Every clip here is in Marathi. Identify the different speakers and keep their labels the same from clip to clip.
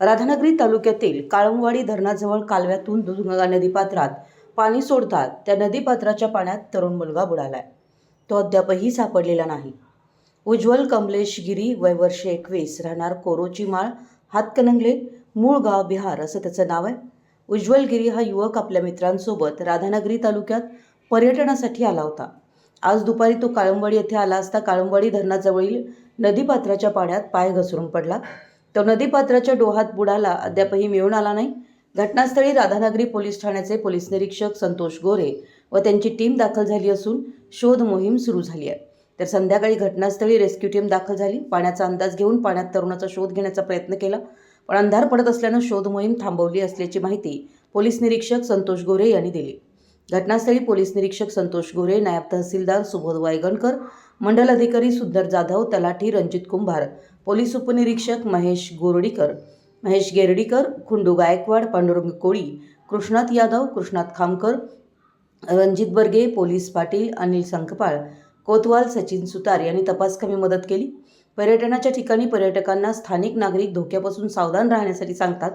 Speaker 1: राधानगरी तालुक्यातील काळमवाडी धरणाजवळ कालव्यातून दुधगंगा नदीपात्रात पाणी सोडतात त्या नदीपात्राच्या पाण्यात तरुण मुलगा बुडालाय. तो अद्यापही सापडलेला नाही. उज्ज्वल कमलेश गिरी वय वर्ष एकवीस राहणार कोरोची माळ हातकणंगले मूळ गाव बिहार असं त्याचं नाव आहे. उज्ज्वल गिरी हा युवक आपल्या मित्रांसोबत राधानगरी तालुक्यात पर्यटनासाठी आला होता. आज दुपारी तो काळंबवाडी येथे आला असता काळंबवाडी धरणाजवळील नदीपात्राच्या पाण्यात पाय घसरून पडला. तो नदीपात्राच्या डोहात बुडाला अद्यापही मिळून आला नाही. घटनास्थळी राधानगरी पोलीस ठाण्याचे पोलीस निरीक्षक संतोष गोरे व त्यांची टीम दाखल झाली असून शोध मोहीम सुरू झाली आहे. तर संध्याकाळी घटनास्थळी रेस्क्यू टीम दाखल झाली. पाण्याचा अंदाज घेऊन पाण्यात तरुणाचा शोध घेण्याचा प्रयत्न केला पण अंधार पडत असल्यानं शोध मोहीम थांबवली असल्याची माहिती पोलीस निरीक्षक संतोष गोरे यांनी दिली. घटनास्थळी पोलीस निरीक्षक संतोष गोरे नायब तहसीलदार सुबोध वायगणकर मंडल अधिकारी सुंदर जाधव तलाठी रणजित कुंभार पोलीस उपनिरीक्षक महेश गोरडीकर महेश गेरडीकर खुंडू गायकवाड पांडुरंग कोळी कृष्णात यादव कृष्णात खामकर रणजित बर्गे पोलीस पाटील अनिल संकपाळ कोतवाल सचिन सुतार यांनी तपास कमी मदत केली. पर्यटनाच्या ठिकाणी पर्यटकांना स्थानिक नागरिक धोक्यापासून सावधान राहण्यासाठी सांगतात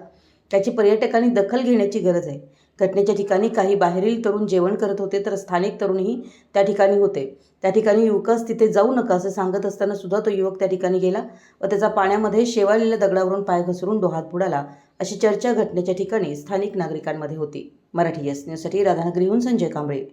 Speaker 1: त्याची पर्यटकांनी दखल घेण्याची गरज आहे. घटनेच्या ठिकाणी काही बाहेरील तरुण जेवण करत होते तर स्थानिक तरुणही त्या ठिकाणी होते. त्या ठिकाणी युवकास तिथे जाऊ नका असं सांगत असताना सुद्धा तो युवक त्या ठिकाणी गेला व त्याचा पाण्यामध्ये शेवाळलेल्या दगडावरून पाय घसरून डोहात बुडाला अशी चर्चा घटनेच्या ठिकाणी स्थानिक नागरिकांमध्ये होती. मराठी एस न्यूजसाठी राधानगरीहून संजय कांबळे.